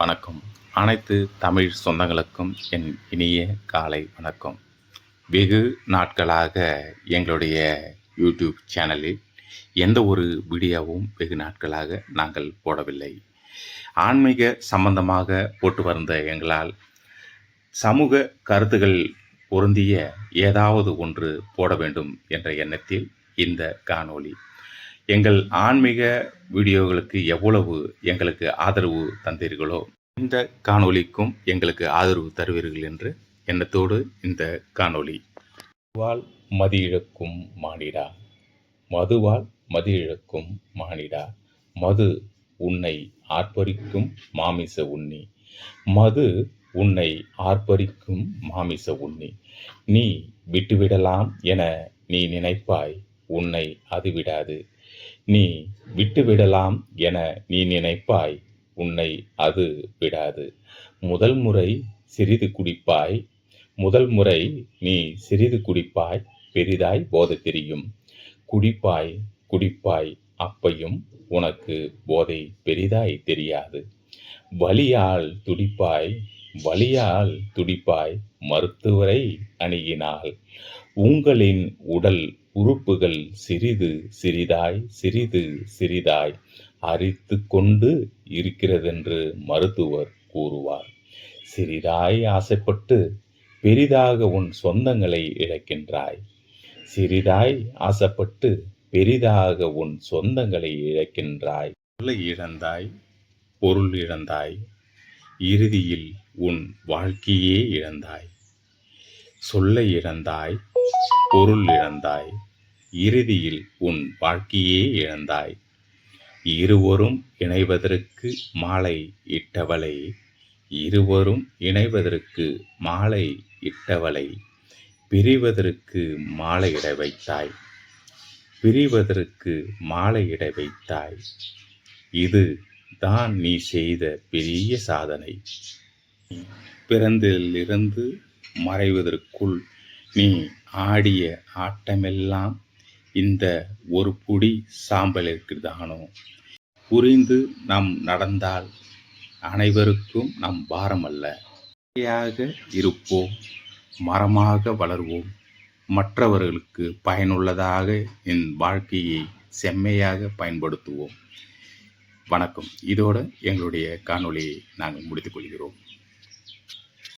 வணக்கம். அனைத்து தமிழ் சொந்தங்களுக்கும் என் இனிய காலை வணக்கம். வெகு நாட்களாக எங்களுடைய யூடியூப் சேனலில் எந்த ஒரு வீடியோவும் வெகு நாட்களாக நாங்கள் போடவில்லை. ஆன்மீக சம்பந்தமாக போட்டு வந்த எங்களால் சமூக கருத்துகள் பொருந்திய ஏதாவது ஒன்று போட வேண்டும் என்ற எண்ணத்தில் இந்த காணொளி எங்கள் ஆன்மீக வீடியோகளுக்கு எவ்வளவு எங்களுக்கு ஆதரவு தந்தீர்களோ இந்த காணொலிக்கும் எங்களுக்கு ஆதரவு தருவீர்கள் என்று எண்ணத்தோடு இந்த காணொலி மதுவால் மதி இழக்கும் மானிடா. மதுவால் மதி இழக்கும் மானிடா. மது உன்னை ஆர்ப்பரிக்கும் மாமிச உண்ணி. மது உன்னை ஆர்ப்பரிக்கும் மாமிச உண்ணி. நீ விட்டுவிடலாம் என நீ நினைப்பாய் உன்னை அது விடாது. நீ விட்டுவிடலாம் என நீ நினைப்பாய் உன்னை அது விடாது. முதல் முறை சிறிது குடிப்பாய் முதல் முறை நீ சிறிது குடிப்பாய் பெரிதாய் போதை தெரியும் குடிப்பாய் குடிப்பாய் அப்பையும் உனக்கு போதை பெரிதாய் தெரியாது. வலியால் துடிப்பாய் வலியால் துடிப்பாய் மருத்துவரை அணுகினால் உங்களின் உடல் உறுப்புகள் சிறிது சிறிதாய் சிறிது சிறிதாய் அரித்து கொண்டு இருக்கிறதென்று மருத்துவர் கூறுவார். சிறிதாய் ஆசைப்பட்டு பெரிதாக உன் சொந்தங்களை இழக்கின்றாய். சிறிதாய் ஆசைப்பட்டு பெரிதாக உன் சொந்தங்களை இழக்கின்றாய். சொல்லை இழந்தாய் பொருள் இழந்தாய் இறுதியில் உன் வாழ்க்கையே இழந்தாய். சொல்லை இழந்தாய் பொருள் இழந்தாய் இறுதியில் உன் வாழ்க்கையே இழந்தாய். இருவரும் இணைவதற்கு மாலை இட்டவளை இருவரும் இணைவதற்கு மாலை இட்டவளை பிரிவதற்கு மாலையிட வைத்தாய். பிரிவதற்கு மாலையிட வைத்தாய். இது தான் நீ செய்த பெரிய சாதனை. பிறந்திலிருந்து மறைவதற்குள் நீ ஆடிய ஆட்டமெல்லாம் இந்த ஒரு புடி சாம்பல் இருக்கிறதானோ புரிந்து நாம் நடந்தால் அனைவருக்கும் நம் பாரமல்ல. இருப்போம் மரமாக வளர்வோம். மற்றவர்களுக்கு பயனுள்ளதாக என் வாழ்க்கையை செம்மையாக பயன்படுத்துவோம். வணக்கம். இதோடு எங்களுடைய காணொலியை நாங்கள் முடித்துக் கொள்கிறோம்.